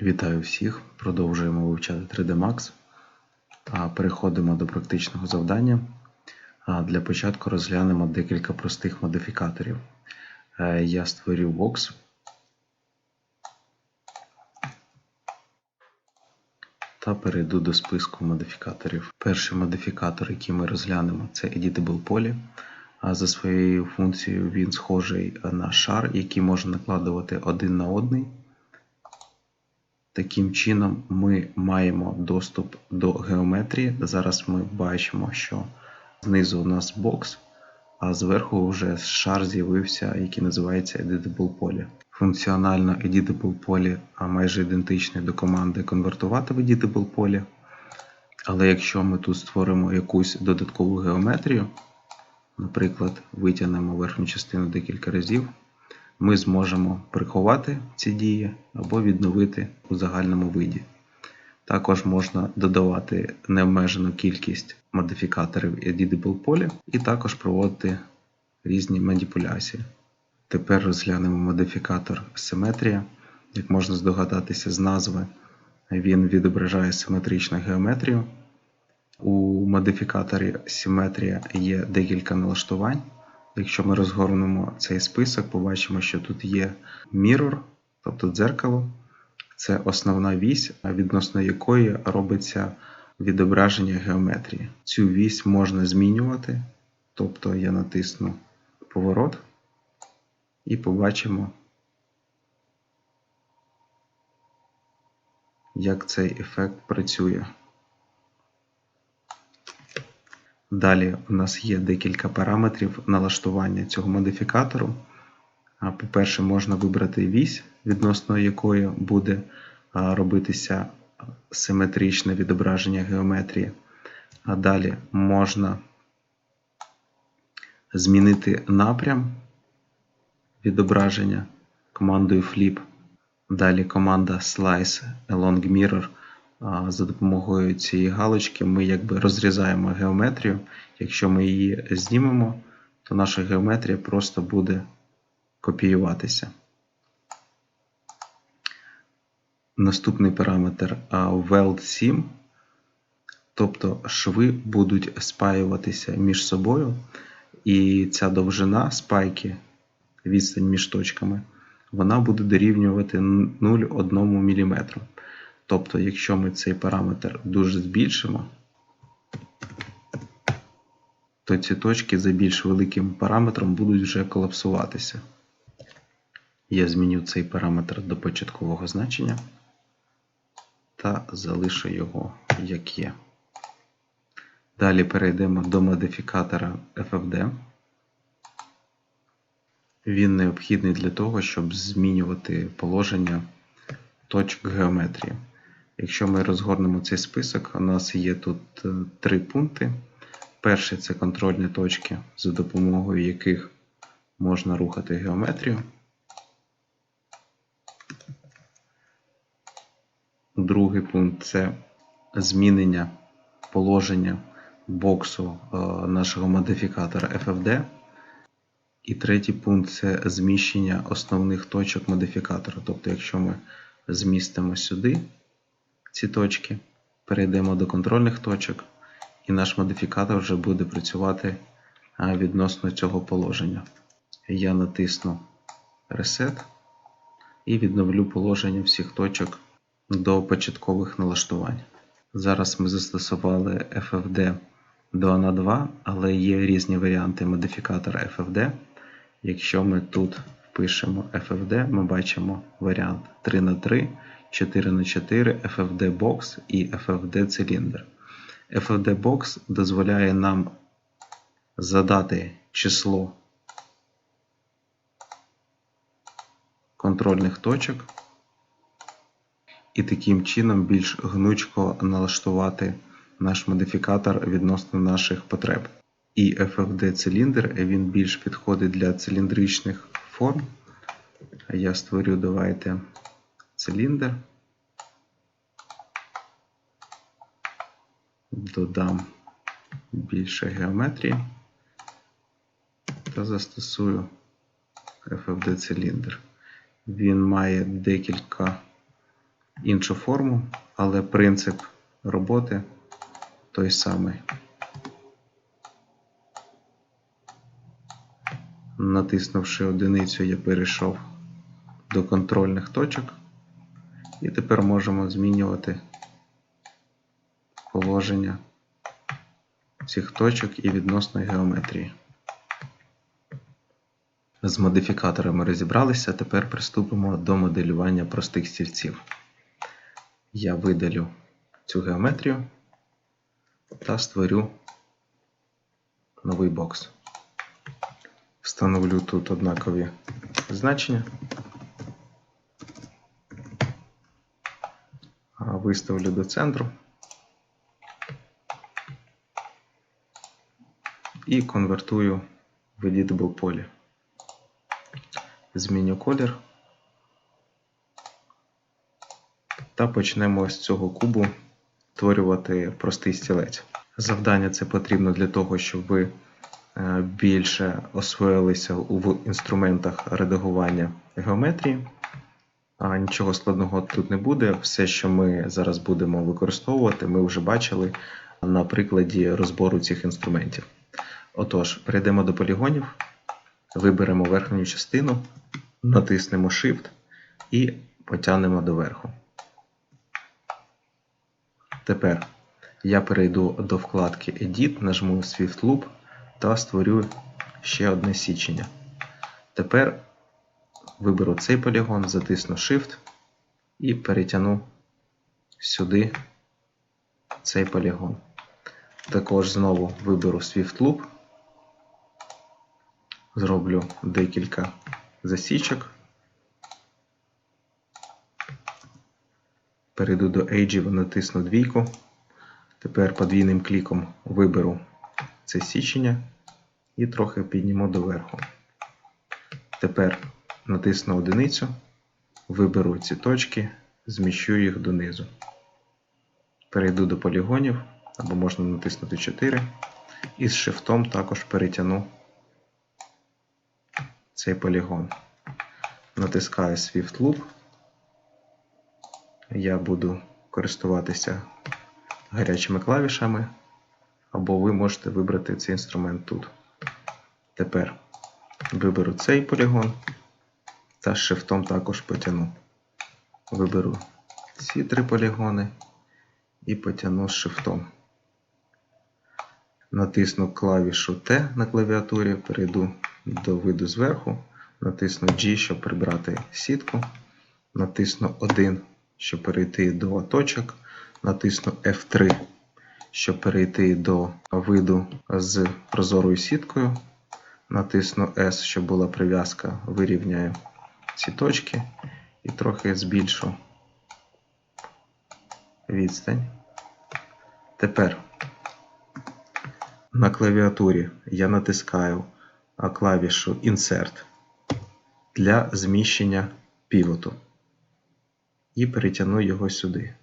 Вітаю всіх! Продовжуємо вивчати 3D Max. А, Переходимо до практичного завдання. Для початку розглянемо декілька простих модифікаторів. Е, Я створю бокс. Та перейду до списку модифікаторів. Перший модифікатор, який ми розглянемо, це Editable Poly. За своєю функцією він схожий на шар, який можна накладувати один на одний. Таким чином, ми маємо доступ до геометрії. Зараз ми бачимо, що знизу у нас бокс, а зверху вже шар з'явився, який називається Editable Poly. Функціонально Editable Poly майже ідентичний до команди конвертувати в Editable Poly. Але якщо ми тут створимо якусь додаткову геометрію, наприклад, витягнемо верхню частину декілька разів, ми зможемо приховати ці дії або відновити у загальному виді. Також можна додавати необмежену кількість модифікаторів Editable Poly і також проводити різні маніпуляції. Тепер розглянемо модифікатор симетрія. Як можна здогадатися з назви, він відображає симетричну геометрію. У модифікаторі симетрія є декілька налаштувань. Якщо ми розгорнемо цей список, побачимо, що тут є mirror, тобто дзеркало. Це основна вісь, відносно якої робиться відображення геометрії. Цю вісь можна змінювати, тобто я натисну поворот і побачимо, як цей ефект працює. Далі у нас є декілька параметрів налаштування цього модифікатору. По-перше, можна вибрати вісь, відносно якої буде робитися симетричне відображення геометрії. А далі можна змінити напрям відображення командою Flip. Далі команда Slice Along Mirror за допомогою цієї галочки ми якби розрізаємо геометрію. Якщо ми її знімемо, то наша геометрія просто буде копіюватися. Наступний параметр Weld 7, тобто шви будуть спаюватися між собою, і ця довжина спайки, відстань між точками, вона буде дорівнювати 0,1 мм. Тобто, якщо ми цей параметр дуже збільшимо, то ці точки за більш великим параметром будуть вже колапсуватися. Я зміню цей параметр до початкового значення та залишу його як є. Далі перейдемо до модифікатора FFD. Він необхідний для того, щоб змінювати положення точок геометрії. Якщо ми розгорнемо цей список, у нас є тут е, три пункти. Перший це контрольні точки, за допомогою яких можна рухати геометрію. Другий пункт це змінення положення боксу е, нашого модифікатора FFD. І третій пункт це зміщення основних точок модифікатора. Тобто, якщо ми змістимо сюди ці точки, перейдемо до контрольних точок, і наш модифікатор вже буде працювати відносно цього положення. Я натисну Reset і відновлю положення всіх точок до початкових налаштувань. Зараз ми застосували FFD до на 2, але є різні варіанти модифікатора FFD. Якщо ми тут впишемо FFD, ми бачимо варіант 3х3, 4х4, FFD Box і FFD циліндр. FFD Box дозволяє нам задати число контрольних точок і таким чином більш гнучко налаштувати наш модифікатор відносно наших потреб. І FFD циліндр він більш підходить для циліндричних форм. Я створю, давайте циліндр. Додам більше геометрії та застосую FFD циліндр. Він має декілька іншу форму, але принцип роботи той самий. Натиснувши одиницю, я перейшов до контрольних точок. І тепер можемо змінювати положення цих точок і відносної геометрії. З модифікаторами розібралися, тепер приступимо до моделювання простих стільців. Я видалю цю геометрію та створю новий бокс. Встановлю тут однакові значення. Виставлю до центру. І конвертую в editable полі. Зміню колір. Та почнемо з цього кубу створювати простий стілець. Завдання це потрібно для того, щоб ви е, більше освоїлися в інструментах редагування геометрії. Нічого складного тут не буде. Все, що ми зараз будемо використовувати, ми вже бачили на прикладі розбору цих інструментів. Отож, перейдемо до полігонів, виберемо верхню частину, натиснемо Shift і потягнемо доверху. Тепер я перейду до вкладки Edit, нажму Swift Loop та створю ще одне січення. Тепер виберу цей полігон, затисну Shift і перетягну сюди цей полігон. Також знову виберу Swift Loop, зроблю декілька засічок. Перейду до Edge, натисну двійку. Тепер подвійним кліком виберу це січення і трохи підніму доверху. Тепер натисну одиницю, виберу ці точки, зміщу їх донизу. Перейду до полігонів, або можна натиснути 4. І з шифтом також перетягну цей полігон. Натискаю Swift Loop. Я буду користуватися гарячими клавішами, або ви можете вибрати цей інструмент тут. Тепер виберу цей полігон та шифтом також потягну. Виберу ці три полігони і потягну з шифтом. Натисну клавішу T на клавіатурі, перейду до виду зверху, натисну G, щоб прибрати сітку, натисну 1, щоб перейти до точок, натисну F3, щоб перейти до виду з прозорою сіткою. Натисну S, щоб була прив'язка, вирівняю ці точки і трохи збільшу відстань. Тепер на клавіатурі я натискаю клавішу Insert для зміщення півоту і перетягну його сюди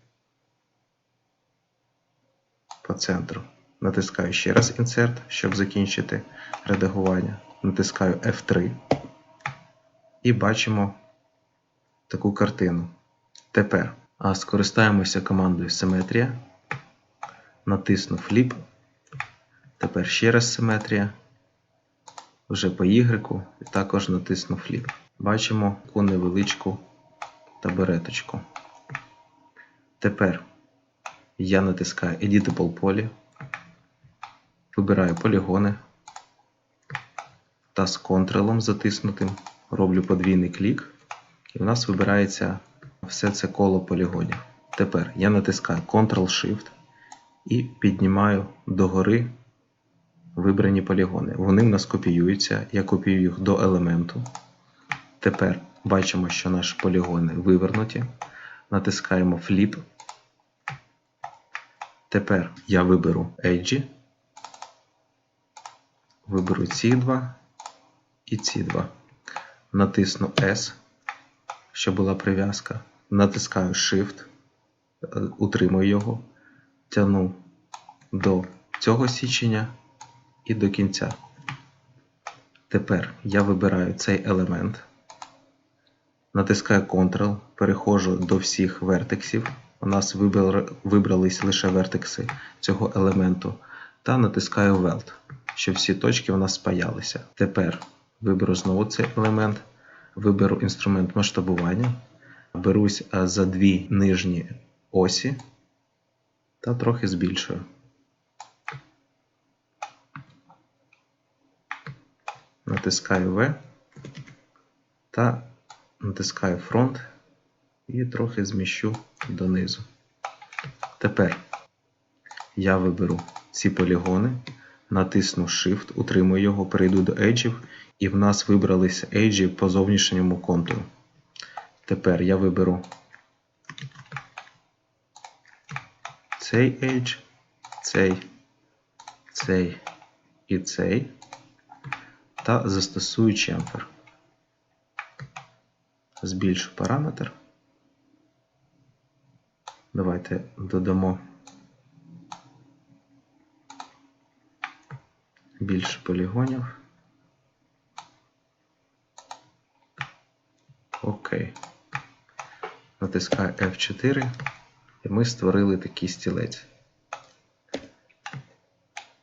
по центру. Натискаю ще раз Insert, щоб закінчити редагування. Натискаю F3 і бачимо таку картину. Тепер скористаємося командою Симетрія. Натисну Flip. Тепер ще раз симетрія. Вже по Y і також натисну Flip. Бачимо таку невеличку табуреточку. Тепер я натискаю Editable полі, вибираю полігони та з контролом затиснутим роблю подвійний клік, і у нас вибирається все це коло полігонів. Тепер я натискаю Ctrl-Shift і піднімаю догори вибрані полігони. Вони в нас копіюються, я копіюю їх до елементу. Тепер бачимо, що наші полігони вивернуті. Натискаємо Flip. Тепер я виберу Edge. Виберу ці два і ці два. Натисну S, щоб була прив'язка. Натискаю Shift, е, утримую його, тяну до цього січення і до кінця. Тепер я вибираю цей елемент, Натискаю Ctrl, переходжу до всіх вертексів. У нас вибрали- вибрались лише вертекси цього елементу. Та натискаю Weld, щоб всі точки у нас спаялися. Тепер виберу знову цей елемент, виберу інструмент масштабування, берусь за дві нижні осі та трохи збільшую. Натискаю V та натискаю фронт і трохи зміщу донизу. Тепер я виберу ці полігони, натисну Shift, утримую його, перейду до еджів, і в нас вибралися еджі по зовнішньому контуру. Тепер я виберу цей edge, цей, цей і цей та застосую чемфер. Збільшу параметр. Давайте додамо більше полігонів. Окей. Натискаю F4 і ми створили такий стілець.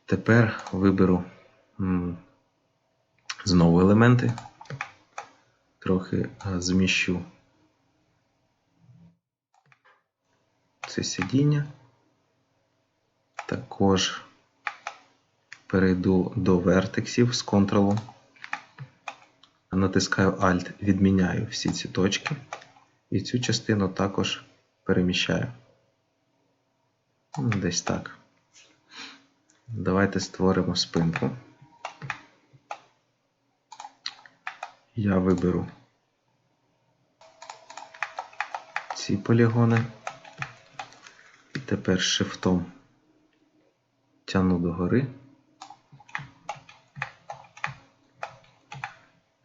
Тепер виберу знову елементи. Трохи е, зміщу це сидіння. Також перейду до вертексів з контролом. Натискаю Alt, відміняю всі ці точки. І цю частину також переміщаю. Ну, Десь так. Давайте створимо спинку. Я виберу ці полігони. Тепер шифтом тягну догори.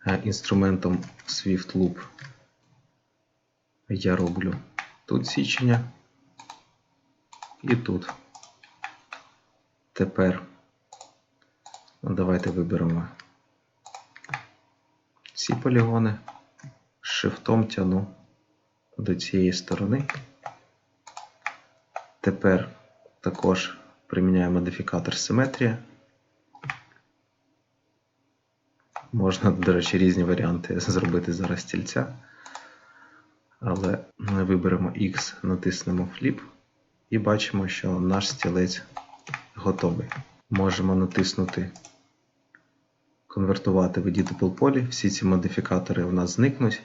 Інструментом Swift Loop я роблю тут січення і тут. Тепер ну, давайте виберемо ці полігони, шифтом тяну до цієї сторони. Тепер також приміняю модифікатор симетрія. Можна, до речі, різні варіанти зробити зараз стільця. Але ми виберемо X, натиснемо Flip і бачимо, що наш стілець готовий. Можемо натиснути конвертувати в Editable полі. Всі ці модифікатори у нас зникнуть,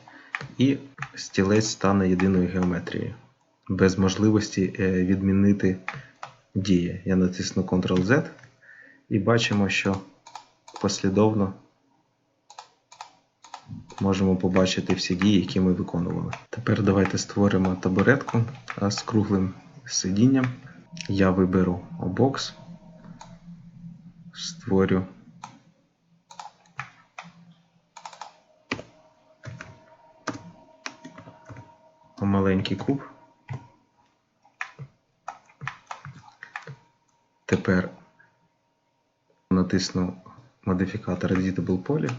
і стілець стане єдиною геометрією. Без можливості е, відмінити дії. Я натисну Ctrl-Z і бачимо, що послідовно можемо побачити всі дії, які ми виконували. Тепер давайте створимо табуретку з круглим сидінням. Я виберу обокс, створю маленький куб. Тепер натисну модифікатор Editable Poly,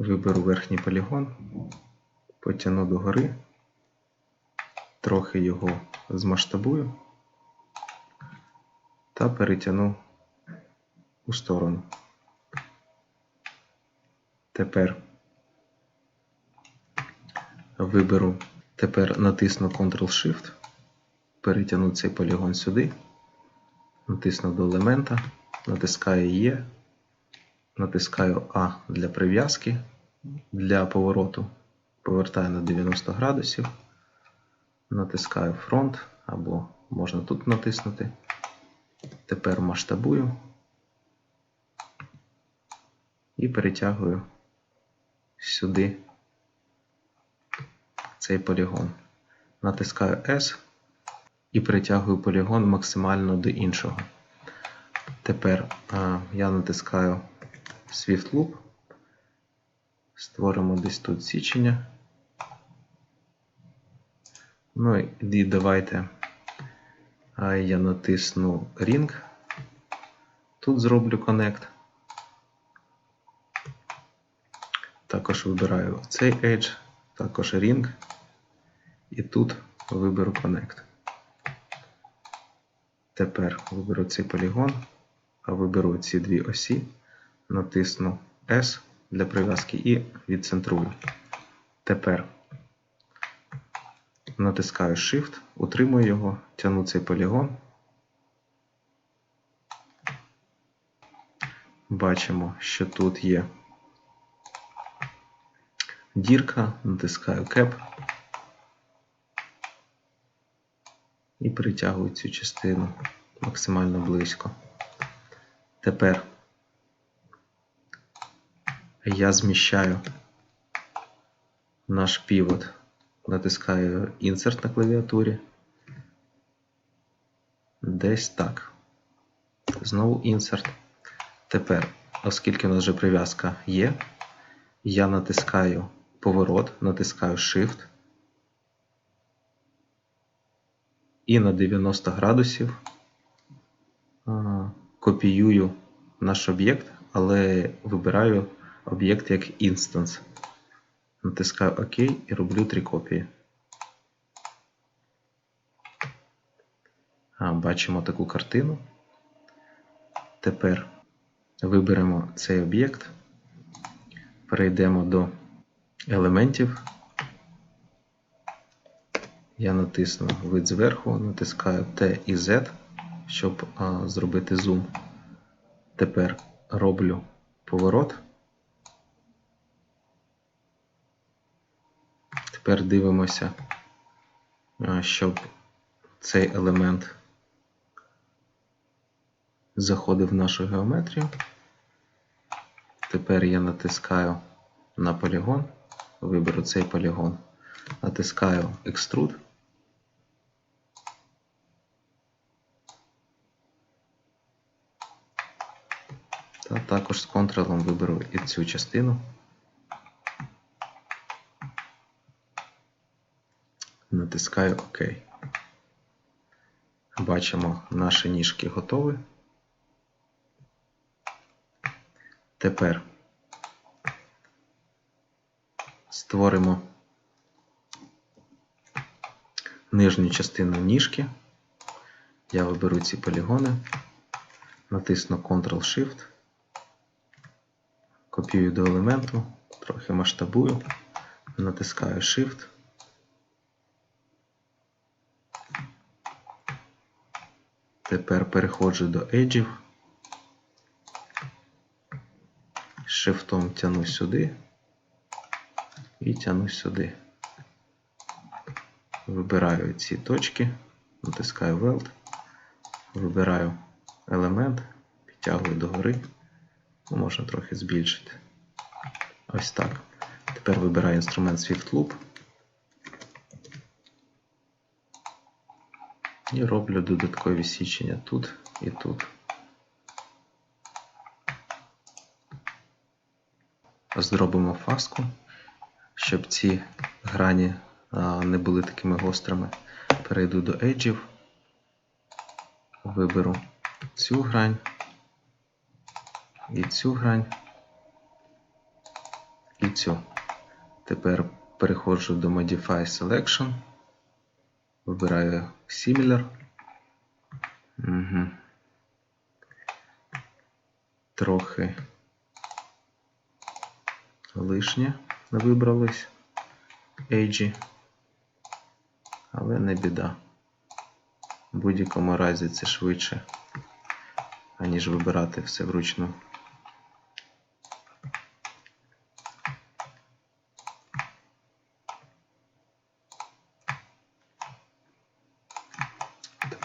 виберу верхній полігон, потягну догори, трохи його змасштабую та перетягну у сторону. Тепер виберу, тепер натисну Ctrl-Shift, перетягну цей полігон сюди, натисну до елемента, натискаю Є, натискаю А для прив'язки, для повороту повертаю на 90 градусів, натискаю фронт або можна тут натиснути. Тепер масштабую і перетягую сюди цей полігон. Натискаю S і перетягую полігон максимально до іншого. Тепер а, я натискаю Swift Loop, створимо десь тут січення. Ну і давайте я натисну Ring. Тут зроблю Connect. Також вибираю цей Edge також Ring. І тут виберу Connect. Тепер виберу цей полігон, а виберу ці дві осі, натисну S для прив'язки і відцентрую. Тепер натискаю Shift, утримую його, тягну цей полігон. Бачимо, що тут є дірка, натискаю Cap і притягую цю частину максимально близько. Тепер я зміщаю наш півот, натискаю Insert на клавіатурі. Десь так. Знову Insert. Тепер, оскільки у нас вже прив'язка є, я натискаю поворот, натискаю Shift і на 90 градусів копіюю наш об'єкт, але вибираю об'єкт як Instance. Натискаю ОК і роблю три копії. А, бачимо таку картину. Тепер виберемо цей об'єкт, перейдемо до елементів. Я натисну вид зверху, натискаю T і Z, щоб а, зробити зум. Тепер роблю поворот. Тепер дивимося, щоб цей елемент заходив в нашу геометрію. Тепер я натискаю на полігон, виберу цей полігон, натискаю Extrude. Та також з контролом виберу і цю частину. Натискаю ОК. Бачимо, наші ніжки готові. Тепер створимо нижню частину ніжки. Я виберу ці полігони, натисну Ctrl-Shift, копію до елементу, трохи масштабую, натискаю Shift. Тепер переходжу до еджів. Шифтом тяну сюди і тяну сюди. Вибираю ці точки, натискаю Weld, вибираю елемент, підтягую догори, ну, можна трохи збільшити. Ось так. Тепер вибираю інструмент Swift Loop і роблю додаткові січення тут і тут. Зробимо фаску, щоб ці грані не були такими гострими. Перейду до еджів, виберу цю грань і цю грань і цю. Тепер переходжу до Modify Selection, вибираю Similar. Угу. Трохи лишнє вибрались Ейджі, але не біда. В будь-якому разі це швидше, аніж вибирати все вручну.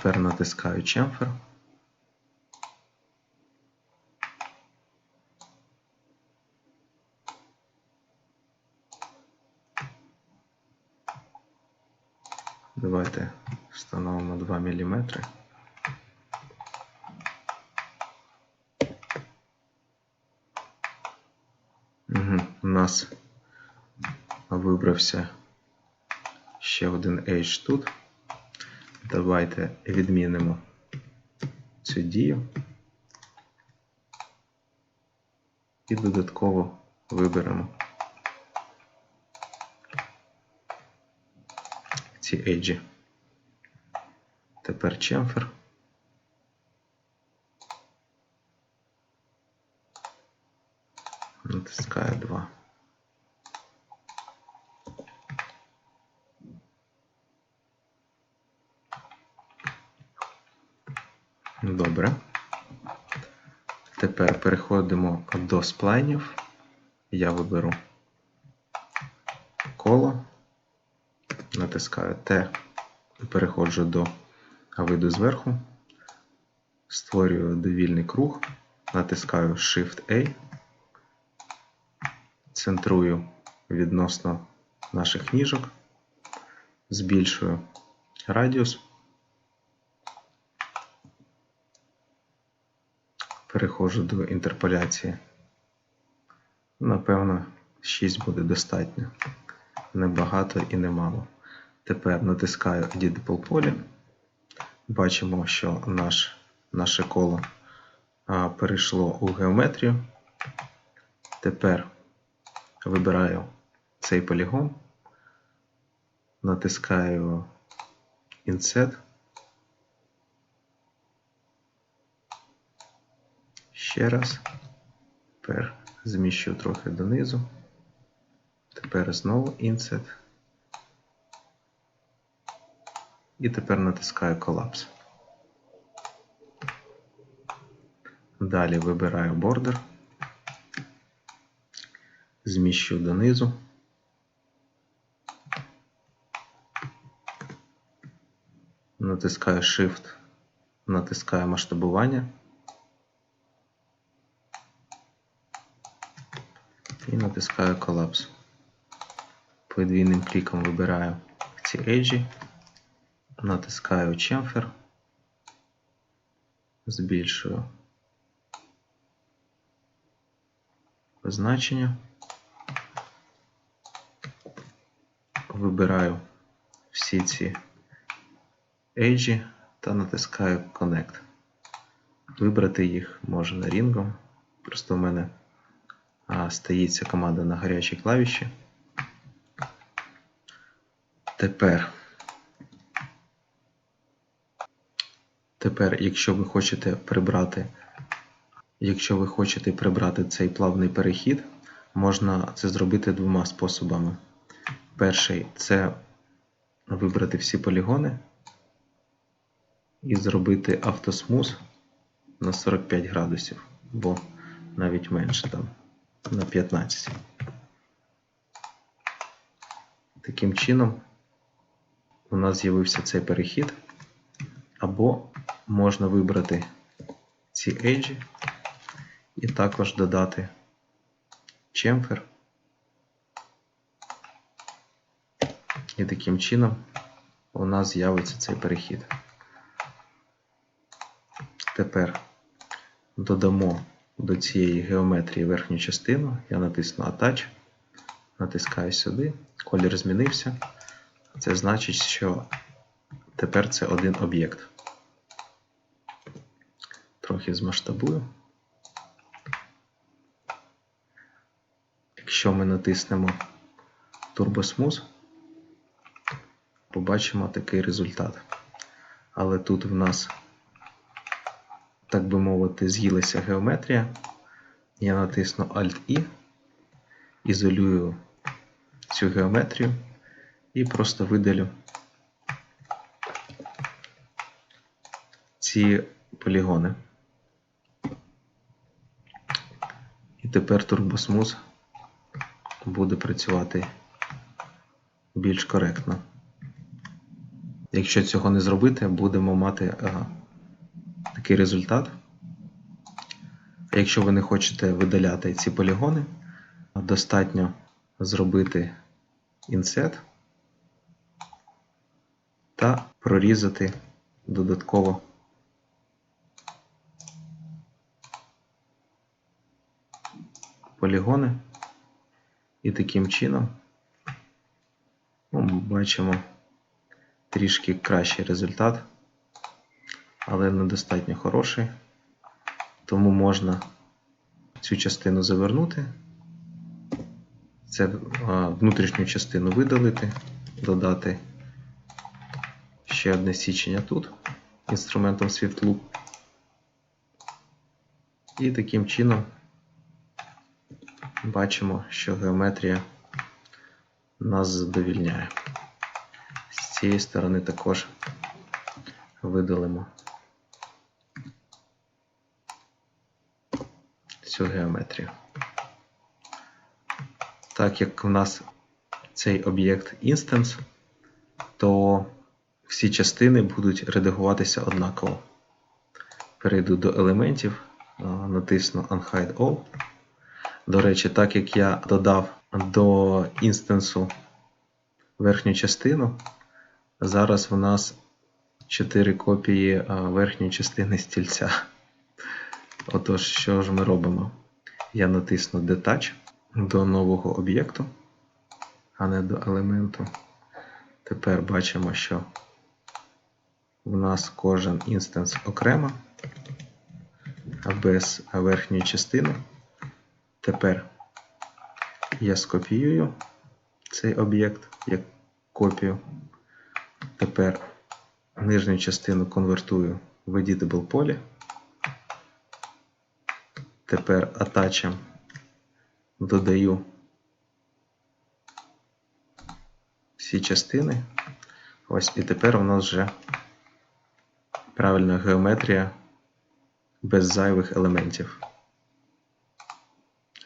Тепер натискаю Chamfer. Давайте встановимо 2 мм. У нас вибрався ще один H тут. Давайте відмінимо цю дію і додатково виберемо ці еджі. Тепер чемфер. Натискаю 2. Добре. Тепер переходимо до сплайнів. Я виберу коло, натискаю Т, переходжу до виду зверху, створюю довільний круг, натискаю Shift-A, центрую відносно наших ніжок, збільшую радіус. Переходжу до інтерполяції. Напевно, 6 буде достатньо. Небагато і немало. Тепер натискаю Editable полі. Бачимо, що наш, наше коло а, перейшло у геометрію. Тепер вибираю цей полігон, натискаю Insert. Ще раз. Тепер зміщу трохи донизу. Тепер знову Insert. І тепер натискаю колапс. Далі вибираю бордер. Зміщу донизу. Натискаю Shift, натискаю масштабування. І натискаю колапс. Подвійним кліком вибираю ці еджі, натискаю Chamfer, збільшую позначення, вибираю всі ці еджі та натискаю Connect. Вибрати їх можна рінгом, просто в мене стоїть ця команда на гарячій клавіші. Тепер, тепер, якщо ви хочете прибрати, якщо ви хочете прибрати цей плавний перехід, можна це зробити двома способами. Перший це вибрати всі полігони і зробити автосмуз на 45 градусів, бо навіть менше там на 15. Таким чином, у нас з'явився цей перехід, або можна вибрати ці еджі і також додати чемфер. І таким чином у нас з'явиться цей перехід. Тепер додамо до цієї геометрії верхню частину, я натисну Attach, натискаю сюди, колір змінився. Це значить, що тепер це один об'єкт. Трохи змасштабую. Якщо ми натиснемо Turbo Smooth, побачимо такий результат. Але тут в нас так би мовити, з'їлася геометрія. Я натисну Alt-I, ізолюю цю геометрію і просто видалю ці полігони. І тепер турбосмуз буде працювати більш коректно. Якщо цього не зробити, будемо мати ага, такий результат. Якщо ви не хочете видаляти ці полігони, достатньо зробити інсет та прорізати додатково полігони. І таким чином ну, бачимо трішки кращий результат але недостатньо хороший. Тому можна цю частину завернути, це внутрішню частину видалити, додати ще одне січення тут інструментом SwiftLoop. І таким чином бачимо, що геометрія нас задовільняє. З цієї сторони також видалимо цю геометрію. Так як у нас цей об'єкт інстанс, то всі частини будуть редагуватися однаково. Перейду до елементів, натисну Unhide All. До речі, так як я додав до інстансу верхню частину, зараз у нас 4 копії верхньої частини стільця. Отож, що ж ми робимо? Я натисну Detach до нового об'єкту, а не до елементу. Тепер бачимо, що у нас кожен інстанс окремо, а без верхньої частини. Тепер я скопіюю цей об'єкт як копію. Тепер нижню частину конвертую в Editable полі. Тепер атачем додаю всі частини. Ось і тепер у нас вже правильна геометрія без зайвих елементів.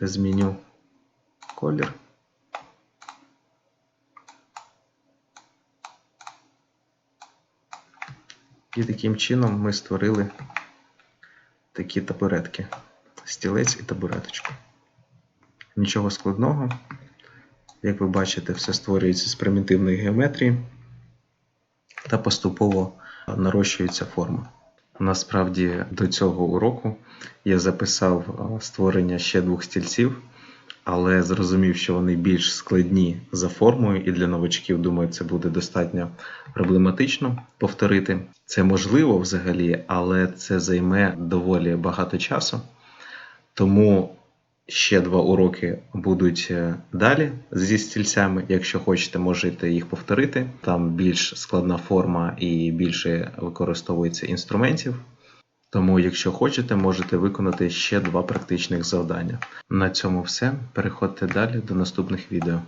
Зміню колір. І таким чином ми створили такі табуретки. Стілець і табуреточку. Нічого складного. Як ви бачите, все створюється з примітивної геометрії та поступово нарощується форма. Насправді до цього уроку я записав створення ще двох стільців, але зрозумів, що вони більш складні за формою, і для новачків, думаю, це буде достатньо проблематично повторити. Це можливо взагалі, але це займе доволі багато часу. Тому ще два уроки будуть е, далі зі стільцями. Якщо хочете, можете їх повторити. Там більш складна форма і більше використовується інструментів. Тому, якщо хочете, можете виконати ще два практичних завдання. На цьому все. Переходьте далі до наступних відео.